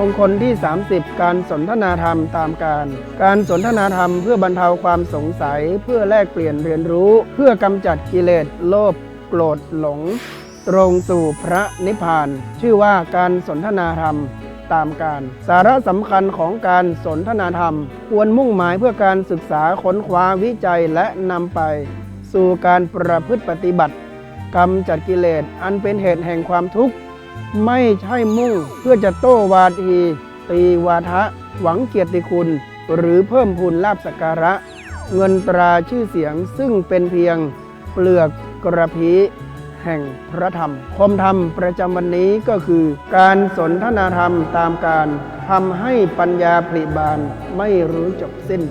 มงคนที่ 30 การสนทนาธรรมตามการ การสนทนาธรรมเพื่อบรรเทาความสงสัย เพื่อแลกเปลี่ยนเรียนรู้ เพื่อกำจัดกิเลสโลภโกรธหลง ตรงสู่พระนิพพาน ชื่อว่าการสนทนาธรรมตามการสาระสำคัญของการสนทนาธรรม ควรมุ่งหมายเพื่อการศึกษาค้นคว้าวิจัยและนำไป สู่การประพฤติปฏิบัติกรรมจัดกิเลสอันเป็นเหตุแห่งความทุกข์ ไม่ใช่มุ่งเพื่อจะโต้วาทีตีวาทะ หวังเกียรติคุณ หรือเพิ่มพูนลาบสักการะ เงินตราชื่อเสียงซึ่งเป็นเพียงเปลือกกระพีแห่งพระธรรม คมธรรมประจำวันนี้ก็คือ การสนทนาธรรมตามการทำให้ปัญญาผลิบานไม่รู้จบสิ้น